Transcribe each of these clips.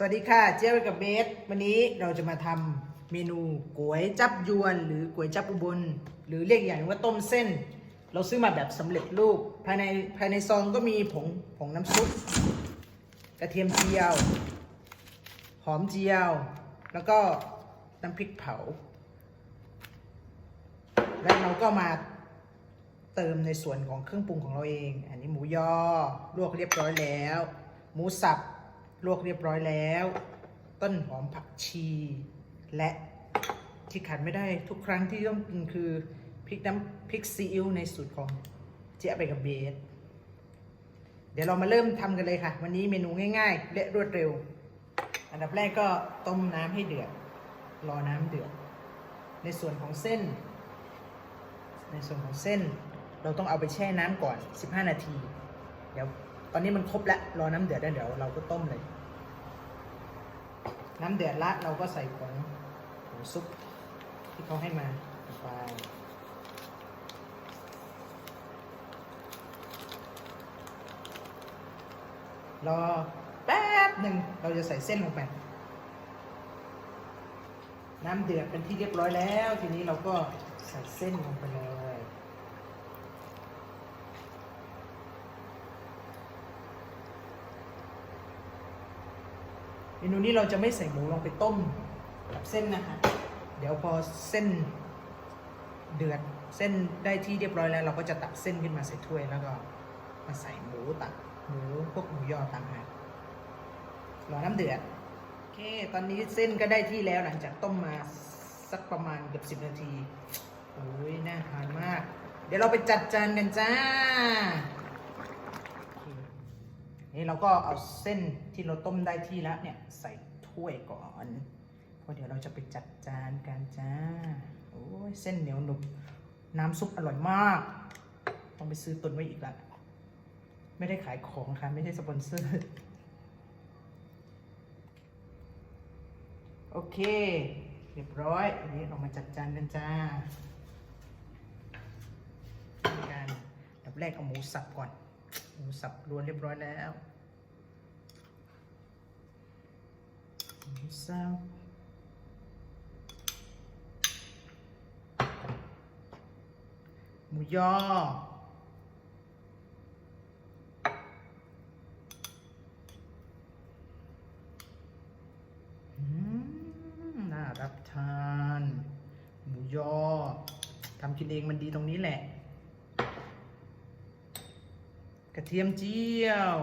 สวัสดีค่ะ เจ๊ยบกับเบส วันนี้เราจะมาทำเมนูก๋วยจับยวน หรือก๋วยจับอุบล หรือเรียกอย่างว่าต้มเส้น เราซื้อมาแบบสำเร็จรูป ภายในภายในซองก็มีผงผงน้ำซุป กระเทียมเจียว หอมเจียว แล้วก็น้ำพริกเผา และเราก็มาเติมในส่วนของเครื่องปรุงของเราเอง อันนี้หมูยอลวกเรียบร้อยแล้ว หมูสับ ลวกเรียบร้อยแล้ว ต้นหอมผักชี และที่ขาดไม่ได้ทุกครั้งที่ต้องกินคือพริกน้ำพริกซีอิ๊วในสูตรของเจ๊ไปกับเบสเดี๋ยวเรามาเริ่มทำกันเลยค่ะ วันนี้เมนูง่าย ๆ และรวดเร็ว อันดับแรกก็ต้มน้ำให้เดือด รอน้ำเดือด ในส่วนของเส้น ในส่วนของเส้น เราต้องเอาไปแช่น้ำก่อน 15 นาที เดี๋ยว ตอนนี้มันครบแล้วรอน้ำเดือดได้เดี๋ยวเราก็ต้มเลย น้ำเดือดละเราก็ใส่ผงผงซุปที่เขาให้มาไปรอแป๊บหนึ่งเราจะใส่เส้นลงไป น้ำเดือดเป็นที่เรียบร้อยแล้ว ทีนี้เราก็ใส่เส้นลงไปเลย เมนูนี้เราจะไม่ใส่หมูลงไปต้มกับเส้นนะคะ เดี๋ยวพอเส้นเดือดเส้นได้ที่เรียบร้อยแล้ว เราก็จะตักเส้นขึ้นมาใส่ถ้วยแล้วก็มาใส่หมูตักหมูพวกหมูยอต่างหากรอน้ำเดือดโอเค ตอนนี้เส้นก็ได้ที่แล้วหลังจากต้มมาสักประมาณเกือบสิบนาทีโอ้ยน่าทานมาก เดี๋ยวเราไปจัดจานกันจ้า เราก็เอาเส้นที่เราต้มได้ที่แล้วเนี่ยใส่ถ้วยก่อนเพราะเดี๋ยวเราจะไปจัดจานกันจ้าโอ้ยเส้นเหนียวหนุบน้ำซุปอร่อยมาก ต้องไปซื้อตุนไว้อีกละไม่ได้ขายของค่ะ ไม่ใช่สปอนเซอร์ โอเค เรียบร้อยอันนี้เรามาจัดจานกันจ้าการดับแรกเอาหมูสับก่อน หมูสับรวนเรียบร้อยแล้ว หมูสับหมูยออืมน่ารับทาน หมูยอทำกินเองมันดีตรงนี้แหละ กระเทียมเจียว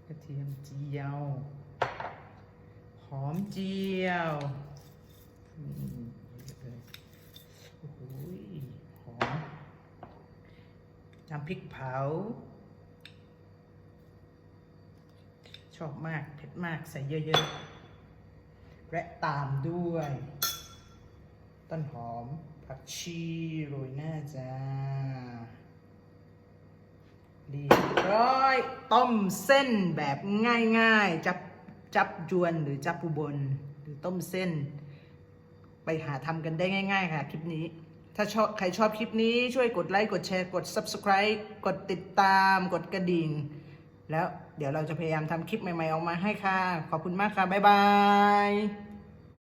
ก ระเทียมเจียว หอมเจียวอืมเยอะเลยโอ้โหหอมน้ำพริกเผา ชอบมากเผ็ดมากใส่เยอะๆ และตามด้วย ต้นหอมผักชีโรยหน้าจ้า เรียบร้อย ต้มเส้นแบบง่ายๆ จับจับจวนหรือจับปูบน หรือต้มเส้น ไปหาทำกันได้ง่าย ๆ ค่ะคลิปนี้ ถ้าชอบใครชอบคลิปนี้ช่วยกดไลค์กดแชร์กด Subscribe กดติดตามกดกระดิ่ง แล้วเดี๋ยวเราจะพยายามทำคลิปใหม่ๆออกมาให้ค่ะ ขอบคุณมากค่ะ บ๊ายบาย